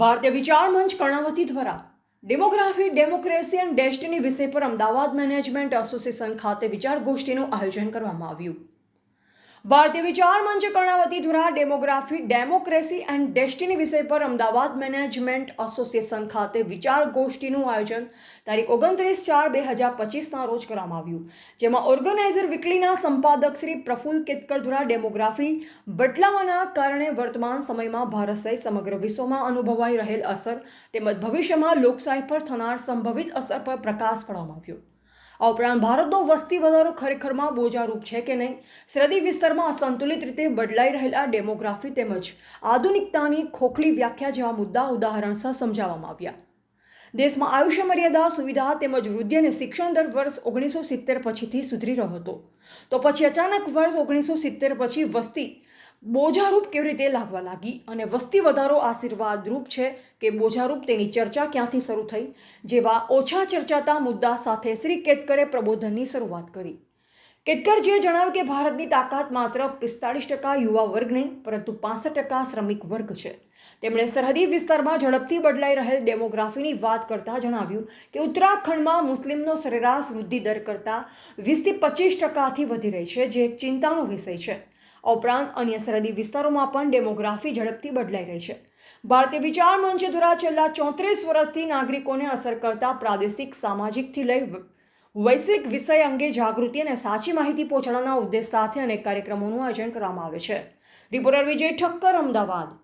ભારતીય વિચાર મંચ કર્ણાવતી દ્વારા ડેમોગ્રાફી ડેમોક્રેસી એન્ડ ડેસ્ટિની વિષય પર અમદાવાદ મેનેજમેન્ટ એસોસિએશન ખાતે વિચાર ગોષ્ઠીનું આયોજન કરવામાં આવ્યું. ભારતીય વિચાર મંચ કર્ણાવતી દ્વારા ડેમોગ્રાફી, ડેમોક્રેસી એન્ડ ડેસ્ટિની વિષય પર અમદાવાદ મેનેજમેન્ટ એસોસિએશન ખાતે વિચાર ગોષ્ઠીનું આયોજન તારીખ ઓગણત્રીસ ચાર બે હજાર પચીસના રોજ કરવામાં આવ્યું. જેમાં ઓર્ગેનાઇઝર વિકલીના સંપાદક શ્રી પ્રફુલ કેતકર દ્વારા ડેમોગ્રાફી બદલાવાના કારણે વર્તમાન સમયમાં ભારત સહિત સમગ્ર વિશ્વમાં અનુભવાઈ રહેલ અસર તેમજ ભવિષ્યમાં લોકશાહી પર થનાર સંભવિત અસર પર પ્રકાશ પાડવામાં આવ્યો. આ ઉપરાંત ભારતનો વસ્તી વધારો ખરેખરમાં બોજારૂપ છે કે નહીં? સરહદી વિસ્તારમાં અસંતુલિત રીતે બદલાઈ રહેલા ડેમોગ્રાફી તેમજ આધુનિકતાની ખોખલી વ્યાખ્યા જેવા મુદ્દા ઉદાહરણ સહ સમજાવવામાં આવ્યા. દેશમાં આયુષ્ય મર્યાદા, સુવિધા તેમજ વૃદ્ધિ અને શિક્ષણ દર વર્ષ ઓગણીસો સિત્તેર પછીથી સુધરી રહ્યો હતો. તો પછી અચાનક વર્ષ ઓગણીસો સિત્તેર પછી વસ્તી બોજારૂપ કેવી રીતે લાગવા લાગી? અને વસ્તી વધારો આશીર્વાદરૂપ છે કે બોજારૂપ તેની ચર્ચા ક્યાંથી શરૂ થઈ? જેવા ઓછા ચર્ચાતા મુદ્દા સાથે શ્રી કેતકરે પ્રબોધનની શરૂઆત કરી. કેતકરજીએ જણાવ્યું કે ભારતની તાકાત માત્ર પિસ્તાળીસ ટકા યુવા વર્ગ નહીં, પરંતુ પાસઠ ટકા શ્રમિક વર્ગ છે. તેમણે સરહદી વિસ્તારમાં ઝડપથી બદલાઈ રહેલ ડેમોગ્રાફીની વાત કરતા જણાવ્યું કે ઉત્તરાખંડમાં મુસ્લિમનો સરેરાશ વૃદ્ધિ દર કરતાં વીસથી પચીસ ટકાથી વધી રહી છે, જે એક ચિંતાનો વિષય છે. ઉપરાંત અન્ય સરહદી વિસ્તારોમાં પણ ડેમોગ્રાફી ઝડપથી બદલાઈ રહી છે. ભારતીય વિચાર મંચ દ્વારા છેલ્લા ચોત્રીસ વર્ષથી નાગરિકોને અસર કરતા પ્રાદેશિક સામાજિકથી લઈ વૈશ્વિક વિષય અંગે જાગૃતિ અને સાચી માહિતી પહોંચાડવાના ઉદ્દેશ સાથે અનેક કાર્યક્રમોનું આયોજન કરવામાં આવે છે. રિપોર્ટર વિજય ઠક્કર, અમદાવાદ.